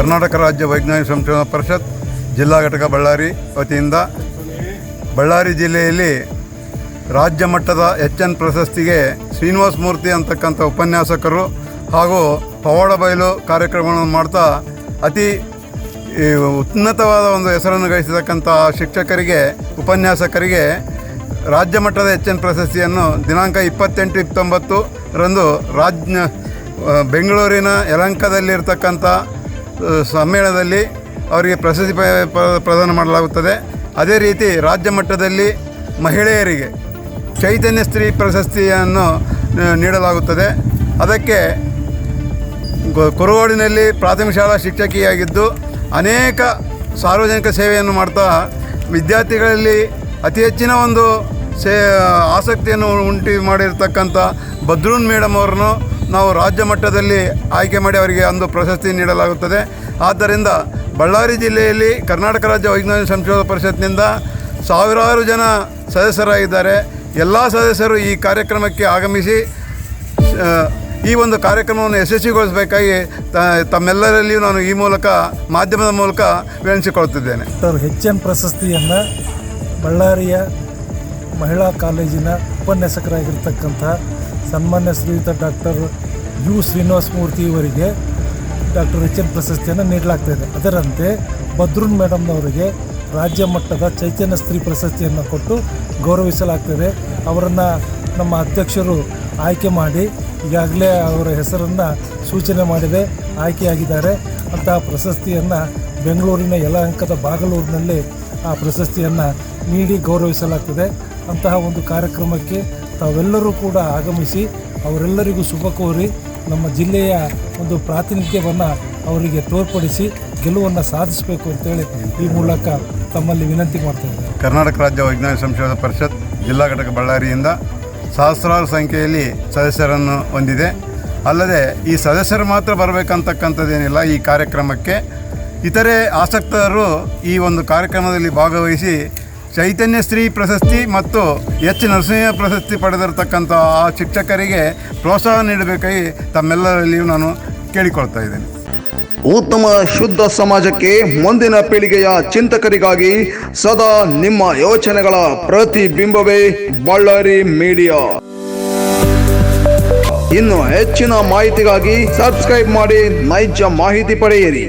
ಕರ್ನಾಟಕ ರಾಜ್ಯ ವೈಜ್ಞಾನಿಕ ಸಂಶೋಧನಾ ಪರಿಷತ್, ಜಿಲ್ಲಾ ಘಟಕ ಬಳ್ಳಾರಿ ವತಿಯಿಂದ ಬಳ್ಳಾರಿ ಜಿಲ್ಲೆಯಲ್ಲಿ ರಾಜ್ಯ ಮಟ್ಟದ ಎಚ್ ಎನ್ ಪ್ರಶಸ್ತಿಗೆ ಶ್ರೀನಿವಾಸ ಮೂರ್ತಿ ಅಂತಕ್ಕಂಥ ಉಪನ್ಯಾಸಕರು ಹಾಗೂ ಪವಾಡ ಬಯಲು ಕಾರ್ಯಕ್ರಮವನ್ನು ಮಾಡ್ತಾ ಅತಿ ಉನ್ನತವಾದ ಒಂದು ಹೆಸರನ್ನು ಗಳಿಸಿರ್ತಕ್ಕಂಥ ಶಿಕ್ಷಕರಿಗೆ, ಉಪನ್ಯಾಸಕರಿಗೆ ರಾಜ್ಯ ಮಟ್ಟದ ಎಚ್ ಎನ್ ಪ್ರಶಸ್ತಿಯನ್ನು ದಿನಾಂಕ ಇಪ್ಪತ್ತೆಂಟು ಇಪ್ಪತ್ತೊಂಬತ್ತು ರಂದು ರಾಜ್ಯ ಬೆಂಗಳೂರಿನ ಯಲಂಕದಲ್ಲಿರ್ತಕ್ಕಂಥ ಸಮ್ಮೇಳನದಲ್ಲಿ ಅವರಿಗೆ ಪ್ರಶಸ್ತಿ ಪ್ರದಾನ ಮಾಡಲಾಗುತ್ತದೆ. ಅದೇ ರೀತಿ ರಾಜ್ಯ ಮಟ್ಟದಲ್ಲಿ ಮಹಿಳೆಯರಿಗೆ ಚೈತನ್ಯ ಸ್ತ್ರೀ ಪ್ರಶಸ್ತಿಯನ್ನು ನೀಡಲಾಗುತ್ತದೆ. ಅದಕ್ಕೆ ಕುರುಗೋಡಿನಲ್ಲಿ ಪ್ರಾಥಮಿಕ ಶಾಲಾ ಶಿಕ್ಷಕಿಯಾಗಿದ್ದು ಅನೇಕ ಸಾರ್ವಜನಿಕ ಸೇವೆಯನ್ನು ಮಾಡ್ತಾ ವಿದ್ಯಾರ್ಥಿಗಳಲ್ಲಿ ಅತಿ ಹೆಚ್ಚಿನ ಒಂದು ಸೇ, ಆಸಕ್ತಿಯನ್ನು ಉಂಟು ಮಾಡಿರ್ತಕ್ಕಂಥ ಬದ್ರೂನ್ ಮೇಡಮ್ ಅವರನ್ನು ನಾವು ರಾಜ್ಯ ಮಟ್ಟದಲ್ಲಿ ಆಯ್ಕೆ ಮಾಡಿ ಅವರಿಗೆ ಒಂದು ಪ್ರಶಸ್ತಿ ನೀಡಲಾಗುತ್ತದೆ. ಆದ್ದರಿಂದ ಬಳ್ಳಾರಿ ಜಿಲ್ಲೆಯಲ್ಲಿ ಕರ್ನಾಟಕ ರಾಜ್ಯ ವೈಜ್ಞಾನಿಕ ಸಂಶೋಧನಾ ಪರಿಷತ್ನಿಂದ ಸಾವಿರಾರು ಜನ ಸದಸ್ಯರಾಗಿದ್ದಾರೆ. ಎಲ್ಲ ಸದಸ್ಯರು ಈ ಕಾರ್ಯಕ್ರಮಕ್ಕೆ ಆಗಮಿಸಿ ಈ ಒಂದು ಕಾರ್ಯಕ್ರಮವನ್ನು ಯಶಸ್ವಿಗೊಳಿಸಬೇಕಾಗಿ ತ- ತಮ್ಮೆಲ್ಲರಲ್ಲಿಯೂ ನಾನು ಈ ಮೂಲಕ, ಮಾಧ್ಯಮದ ಮೂಲಕ ವಿನಂತಿಸಿಕೊಳ್ತಿದ್ದೇನೆ ಸರ್ ಎನ್ ಪ್ರಶಸ್ತಿಯನ್ನು ಬಳ್ಳಾರಿಯ ಮಹಿಳಾ ಕಾಲೇಜಿನ ಉಪನ್ಯಾಸಕರಾಗಿರ್ತಕ್ಕಂಥ ಸನ್ಮಾನ್ಯ ಶ್ರೀಯುತ ಡಾಕ್ಟರ್ ಯು ಶ್ರೀನಿವಾಸ ಮೂರ್ತಿ ಇವರಿಗೆ ಡಾಕ್ಟರ್ ಎಚ್ ಎನ್ ಪ್ರಶಸ್ತಿಯನ್ನು ನೀಡಲಾಗ್ತಾಯಿದೆ ಅದರಂತೆ ಬದ್ರೂನ್ ಮೇಡಮ್ನವರಿಗೆ ರಾಜ್ಯ ಮಟ್ಟದ ಚೈತನ್ಯ ಸ್ತ್ರೀ ಪ್ರಶಸ್ತಿಯನ್ನು ಕೊಟ್ಟು ಗೌರವಿಸಲಾಗ್ತದೆ ಅವರನ್ನು ನಮ್ಮ ಅಧ್ಯಕ್ಷರು ಆಯ್ಕೆ ಮಾಡಿ ಈಗಾಗಲೇ ಅವರ ಹೆಸರನ್ನು ಸೂಚನೆ ಮಾಡಿದೆ, ಆಯ್ಕೆಯಾಗಿದ್ದಾರೆ. ಅಂತಹ ಪ್ರಶಸ್ತಿಯನ್ನು ಬೆಂಗಳೂರಿನ ಯಲಹಂಕದ ಬಾಗಲೂರಿನಲ್ಲಿ ಆ ಪ್ರಶಸ್ತಿಯನ್ನು ನೀಡಿ ಗೌರವಿಸಲಾಗ್ತದೆ. ಅಂತಹ ಒಂದು ಕಾರ್ಯಕ್ರಮಕ್ಕೆ ತಾವೆಲ್ಲರೂ ಕೂಡ ಆಗಮಿಸಿ ಅವರೆಲ್ಲರಿಗೂ ಶುಭ ಕೋರಿ ನಮ್ಮ ಜಿಲ್ಲೆಯ ಒಂದು ಪ್ರಾತಿನಿಧ್ಯವನ್ನು ಅವರಿಗೆ ತೋರ್ಪಡಿಸಿ ಗೆಲುವನ್ನು ಸಾಧಿಸಬೇಕು ಅಂತೇಳಿ ಈ ಮೂಲಕ ತಮ್ಮಲ್ಲಿ ವಿನಂತಿ ಮಾಡ್ತಾ ಕರ್ನಾಟಕ ರಾಜ್ಯ ವೈಜ್ಞಾನಿಕ ಸಂಶೋಧನಾ ಪರಿಷತ್ ಜಿಲ್ಲಾ ಘಟಕ ಬಳ್ಳಾರಿಯಿಂದ ಸಹಸ್ರಾರು ಸಂಖ್ಯೆಯಲ್ಲಿ ಸದಸ್ಯರನ್ನು ಹೊಂದಿದೆ. ಅಲ್ಲದೆ ಈ ಸದಸ್ಯರು ಮಾತ್ರ ಬರಬೇಕಂತಕ್ಕಂಥದ್ದೇನಿಲ್ಲ, ಈ ಕಾರ್ಯಕ್ರಮಕ್ಕೆ. ಇತರೆ ಆಸಕ್ತರು ಈ ಒಂದು ಕಾರ್ಯಕ್ರಮದಲ್ಲಿ ಭಾಗವಹಿಸಿ ಚೈತನ್ಯ ಸ್ತ್ರೀ ಪ್ರಶಸ್ತಿ ಮತ್ತು ಎಚ್ ನರಸಿಂಹ ಪ್ರಶಸ್ತಿ ಪಡೆದಿರತಕ್ಕಂಥ ಆ ಶಿಕ್ಷಕರಿಗೆ ಪ್ರೋತ್ಸಾಹ ನೀಡಬೇಕಾಗಿ ತಮ್ಮೆಲ್ಲರಲ್ಲಿಯೂ ನಾನು ಕೇಳಿಕೊಳ್ತಾ ಇದ್ದೇನೆ. ಉತ್ತಮ ಶುದ್ಧ ಸಮಾಜಕ್ಕೆ ಮುಂದಿನ ಪೀಳಿಗೆಯ ಚಿಂತಕರಿಗಾಗಿ ಸದಾ ನಿಮ್ಮ ಯೋಚನೆಗಳ ಪ್ರತಿಬಿಂಬವೇ ಬಳ್ಳಾರಿ ಮೀಡಿಯಾ. ಇನ್ನು ಹೆಚ್ಚಿನ ಮಾಹಿತಿಗಾಗಿ ಸಬ್ಸ್ಕ್ರೈಬ್ ಮಾಡಿ ನೈಜ ಮಾಹಿತಿ ಪಡೆಯಿರಿ.